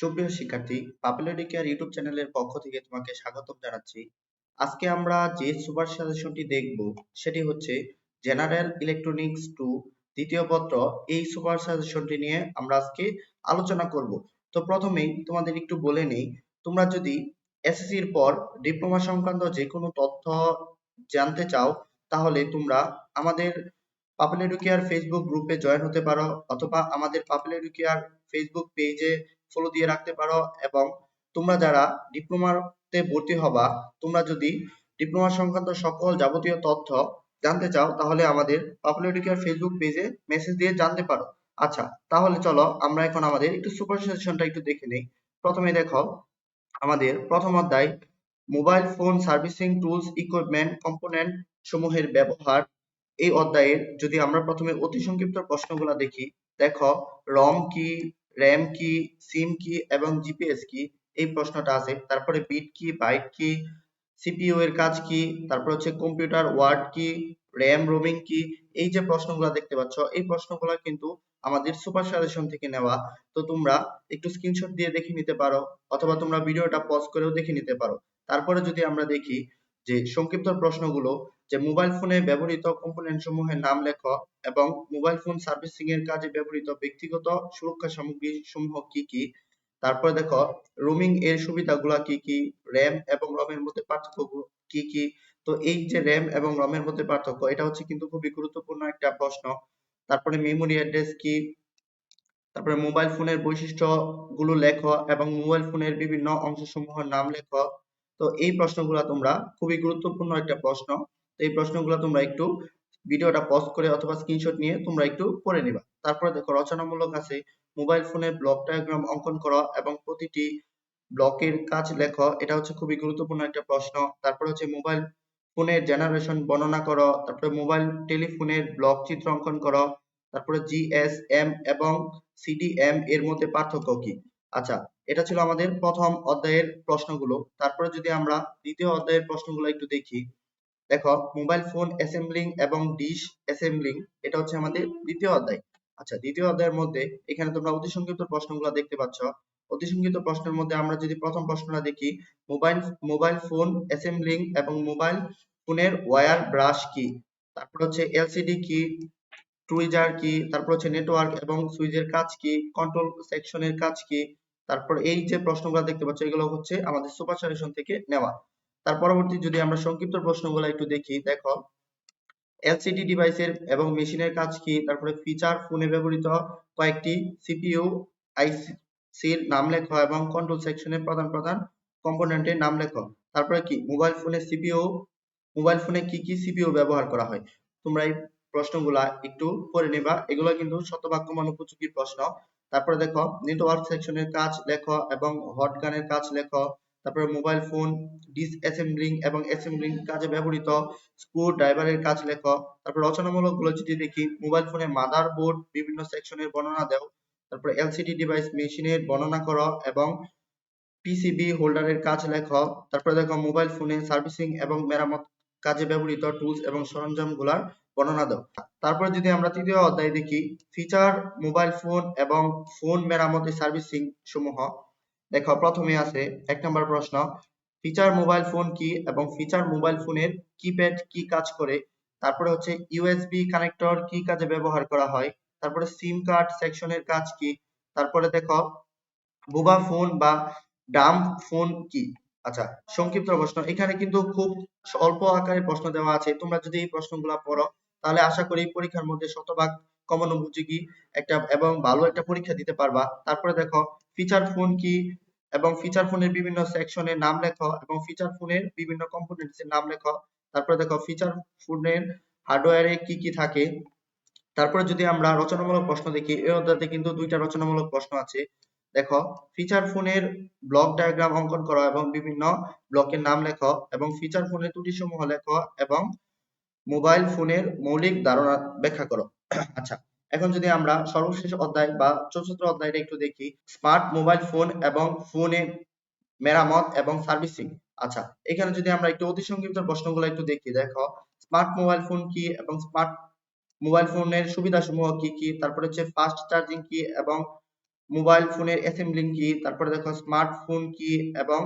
সুপ্রিয় শিক্ষার্থী, পাপুলারি care YouTube চ্যানেলের পক্ষ থেকে তোমাকে স্বাগতম জানাচ্ছি। আজকে আমরা যে সুপার সাজেশনটি দেখব, সেটি হচ্ছে জেনারেল ইলেকট্রনিক্স টু দ্বিতীয় পত্র। এই সুপার সাজেশনটি নিয়ে আমরা আজকে আলোচনা করব। তো প্রথমেই তোমাদের একটু বলে নেই, তোমরা যদি এসএসসির পর ডিপ্লোমা সংক্রান্ত যে কোনো তথ্য জানতে চাও, তাহলে তোমরা আমাদের পাপুলার এডুকেয়ার ফেসবুক গ্রুপে জয়েন হতে পারো, অথবা আমাদের পাপুলার এডুকেয়ার ফেসবুক পেজে ফলো দিয়ে রাখতে পারো এবং তোমরা যারা ডিপ্লোমাতে ভর্তি হবা, তোমরা যদি ডিপ্লোমা সংক্রান্ত সকল যাবতীয় তথ্য জানতে চাও, তাহলে আমাদের পাপুলার এডুকেয়ার ফেসবুক পেজে মেসেজ দিয়ে জানতে পারো। আচ্ছা তাহলে চলো আমরা এখন আমাদের একটু সুপার সেশনটা একটু দেখে নেই। প্রথমে দেখো, আমাদের প্রথম অধ্যায় mobile phone servicing tools equipment component সমূহের ব্যবহার। এই অধ্যায়ের যদি আমরা প্রথমে অতি সংক্ষিপ্ত প্রশ্নগুলো দেখি, দেখো রম কি র্যাম কি, সিম কি এবং জিপিএস কি? এই প্রশ্নটা আছে। তারপরে বিট কি, বাইট কি, সিপিইউ এর কাজ কি? তারপর হচ্ছে কম্পিউটার, ওয়ার্ড কি, র্যাম, রোমিং কি? এই যে প্রশ্নগুলো দেখতে পাচ্ছ, এই প্রশ্নগুলো কিন্তু আমাদের সুপার সাজেশন থেকে নেওয়া। তো তোমরা একটু স্ক্রিনশট দিয়ে দেখে নিতে পারো, অথবা তোমরা ভিডিওটা পজ করেও দেখে নিতে পারো। তারপরে যদি আমরা দেখি যে সংক্ষিপ্ত প্রশ্নগুলো, যে মোবাইল ফোনে ব্যবহৃত কম্পোনেন্ট সমূহের নাম লেখো এবং মোবাইল ফোন সার্ভিসিং এর কাজে ব্যবহৃত ব্যক্তিগত সুরক্ষা সামগ্রী সমূহ কি কি? তারপরে দেখো রোমিং এর সুবিধাগুলো কি কি? র্যাম এবং রমের মধ্যে পার্থক্য কি কি? তো এই যে র্যাম এবং রমের মধ্যে পার্থক্য, এটা হচ্ছে কিন্তু খুবই গুরুত্বপূর্ণ একটা প্রশ্ন। তারপরে মেমোরি অ্যাড্রেস কি? তারপরে মোবাইল ফোনের বৈশিষ্ট্যগুলো লেখো এবং মোবাইল ফোনের বিভিন্ন অংশসমূহের নাম লেখো। তো এই প্রশ্নগুলো তোমরা খুবই গুরুত্বপূর্ণ একটা প্রশ্ন। তো এই প্রশ্নগুলো তোমরা একটু ভিডিওটা পজ করে অথবা স্ক্রিনশট নিয়ে তোমরা একটু পড়ে নিবা। তারপরে দেখো রচনামূলক আছে মোবাইল ফোনে ব্লক ডায়াগ্রাম অঙ্কন করো এবং প্রতিটি ব্লকের কাজ লেখো, এটা হচ্ছে খুবই গুরুত্বপূর্ণ একটা প্রশ্ন। তারপর হচ্ছে মোবাইল ফোনের জেনারেশন বর্ণনা করো, তারপরে মোবাইল টেলিফোনের ব্লক চিত্র অঙ্কন করো, তারপরে জিএসএম এবং সিডিএম এর মধ্যে পার্থক্য কি? আচ্ছা এটা ছিল আমাদের প্রথম অধ্যায়ের প্রশ্নগুলো। তারপরে যদি আমরা দ্বিতীয় অধ্যায়ের প্রশ্নগুলো একটু দেখি, দেখো মোবাইল ফোন অ্যাসেম্বলিং এবং ডিশ অ্যাসেম্বলিং এটা হচ্ছে আমাদের দ্বিতীয় অধ্যায়। আচ্ছা দ্বিতীয় অধ্যায়ের মধ্যে এখানে তোমরা অতি সংক্ষিপ্ত প্রশ্নগুলো দেখতে পাচ্ছ। অতি সংক্ষিপ্ত প্রশ্নের মধ্যে আমরা যদি প্রথম প্রশ্নটা দেখি মোবাইল মোবাইল ফোন অ্যাসেম্বলিং এবং মোবাইল ফোনের ওয়্যার ব্রাশ কি? তারপর হচ্ছে এলসিডি কি? টুইজার কি? তারপর হচ্ছে নেটওয়ার্ক এবং সুইচের কাজ কি? কন্ট্রোল সেকশনের কাজ কি? তারপর এই যে প্রশ্নগুলো দেখতে পাচ্ছ, এগুলো হচ্ছে আমাদের সুপার সাজেশন থেকে নেওয়া। তার পরবর্তী যদি আমরা সংক্ষিপ্ত প্রশ্নগুলো একটু দেখি, দেখো এলসিডি ডিভাইসের এবং মেশিনের কাজ কি? তারপরে ফিচার ফোনে ব্যবহৃত কয়েকটি সিপিইউ আইসির নাম লেখো এবং কন্ট্রোল সেকশনের প্রধান প্রধান কম্পোনেন্টের নাম লেখো। তারপরে কি? মোবাইল ফোনে সিপিইউ মোবাইল ফোনে কি কি সিপিইউ ব্যবহার করা হয়? তোমরা এই প্রশ্নগুলা একটু করে নেবা। এগুলো কিন্তু শতবাক্য মান উপযোগী প্রশ্ন। তারপরে দেখো নেটওয়ার্ক সেকশনের কাজ লেখো এবং হট গানের কাজ লেখো। তারপরে মোবাইল ফোন ডিসঅ্যাসেম্বলিং এবং অ্যাসেম্বলিং কাজে ব্যবহৃত। স্ক্রু ড্রাইভারের কাজ লেখো। তারপর রচনামূলকগুলো যদি দেখি মোবাইল ফোনে মাদার বোর্ড বিভিন্ন সেকশনের বর্ণনা দাও। তারপরে এলসিডি ডিভাইস মেশিনের বর্ণনা করো এবং পিসিবি হোল্ডারের কাজ লেখো। তারপরে দেখো মোবাইল ফোনে সার্ভিসিং এবং মেরামত কাজে ব্যবহৃত টুলস এবং সরঞ্জামগুলোর বর্ণনা দাও। তারপর যদি আমরা তৃতীয় অধ্যায় দেখি ফিচার মোবাইল ফোন এবং ফোন মেরামতি সার্ভিসিং সমূহ। দেখো, প্রথমে আছে, এক নম্বর প্রশ্ন ফিচার মোবাইল ফোন কি এবং ফিচার মোবাইল ফোনের কিপ্যাড কি কাজ করে? তারপরে হচ্ছে ইউএসবি কানেক্টর কি কাজে ব্যবহার করা হয়? তারপরে সিম কার্ড সেকশনের কাজ কি? তারপরে দেখো বোবা ফোন বা ডাম ফোন কি? আচ্ছা সংক্ষিপ্ত প্রশ্ন। এখানে কিন্তু খুব অল্প আকারে প্রশ্ন দেওয়া আছে। তোমরা যদি এই প্রশ্নগুলো পড়ো তাহলে আশা করি পরীক্ষার মধ্যে শতভাগ কমন উপযোগী একটা এবং ভালো একটা পরীক্ষা দিতে পারবা। তারপরে দেখো ফিচার ফোন কি এবং ফিচার ফোনের বিভিন্ন সেকশনের নাম লেখো এবং ফিচার ফোনের বিভিন্ন কম্পোনেন্টস এর নাম লেখো। তারপরে দেখো ফিচার ফোনের হার্ডওয়্যারে কি কি থাকে? তারপরে যদি আমরা রচনামূলক প্রশ্ন দেখি এই অধ্যায়তে কিন্তু দুইটা রচনামূলক প্রশ্ন আছে। দেখো ফিচার ফোনের ব্লক ডায়াগ্রাম অঙ্কন করো এবং বিভিন্ন ব্লকের নাম লেখো এবং ফিচার ফোনের ত্রুটি সমূহ লেখো এবং মোবাইল ফোনের মৌলিক ধারণা ব্যাখ্যা করো। আচ্ছা এখন যদি আমরা সর্বশেষ অধ্যায় বা চতুর্থ অধ্যায়টা একটু দেখি। স্মার্ট মোবাইল ফোন এবং ফোনে মেরামত এবং সার্ভিসিং আচ্ছা এখানে যদি আমরা একটু অতি সংক্ষিপ্ত প্রশ্নগুলো একটু দেখি, দেখো স্মার্ট মোবাইল ফোন কি এবং স্মার্ট মোবাইল ফোনের সুবিধা সমূহ কি কি? তারপরে হচ্ছে ফাস্ট চার্জিং কি এবং মোবাইল ফোনের অ্যাসেম্বলিং কি? তারপরে দেখো স্মার্টফোন কি এবং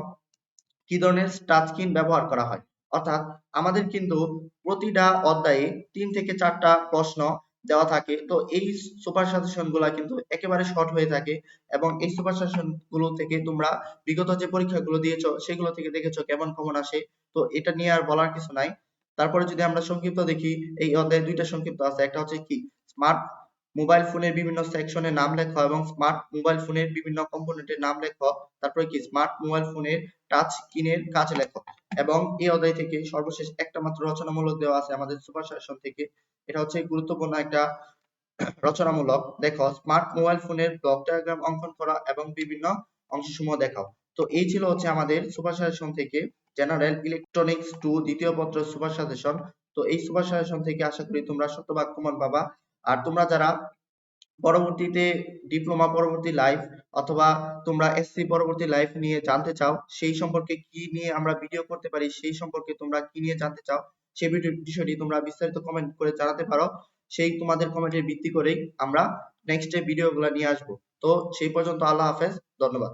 কি ধরনের টাচ স্ক্রিন ব্যবহার করা হয়? অর্থাৎ আমাদের কিন্তু প্রতিটা অধ্যায়ে তিন থেকে চারটা প্রশ্ন দেওয়া থাকে। তো এই সুপার সাজেশনগুলা কিন্তু একেবারে শর্ট হয়ে থাকে এবং এই সুপার সাজেশনগুলো থেকে তোমরা বিগত যে পরীক্ষাগুলো দিয়েছ, সেগুলো থেকে দেখেছ কেমন কমন আসে। তো এটা নিয়ে আর বলার কিছু নাই। তারপরে যদি আমরা সংক্ষিপ্ত দেখি, এই অধ্যায়ে দুইটা সংক্ষিপ্ত আছে। একটা হচ্ছে কি? স্মার্ট মোবাইল ফোনের বিভিন্ন সেকশনের নাম লেখো এবং স্মার্ট মোবাইল ফোনের বিভিন্ন কম্পোনেন্টের নাম লেখো। তারপরে কি? স্মার্ট মোবাইল ফোনের টাচ স্ক্রিনের কাজ লেখো। এবং এই অধ্যায় থেকে সর্বশেষ একটা মাত্র রচনামূলক দেওয়া আছে আমাদের সুপার সাজেশন থেকে। এটা হচ্ছে গুরুত্বপূর্ণ একটা রচনামূলক। দেখো, স্মার্ট মোবাইল ফোনের ব্লক ডায়াগ্রাম অঙ্কন করা এবং বিভিন্ন অংশসমূহ দেখাও। তো এই ছিল হচ্ছে আমাদের সুপার সাজেশন থেকে জেনারেল ইলেকট্রনিক্স টু দ্বিতীয় পত্র সুপার সাজেশন তো এই সুপার সাজেশন থেকে আশা করি তোমরা শতভাগ কমন পাবা। আর তোমরা যারা পরবর্তীতে ডিপ্লোমা পরবর্তী লাইফ অথবা তোমরা এসসি পরবর্তী লাইফ নিয়ে জানতে চাও, সেই সম্পর্কে কি নিয়ে আমরা ভিডিও করতে পারি, সেই সম্পর্কে তোমরা কি নিয়ে জানতে চাও সেই বিষয়টি তোমরা বিস্তারিত কমেন্ট করে জানাতে পারো। সেই তোমাদের কমেন্টের ভিত্তি করেই আমরা নেক্সট ভিডিওগুলো নিয়ে আসব। তো সেই পর্যন্ত আল্লাহ হাফেজ, ধন্যবাদ।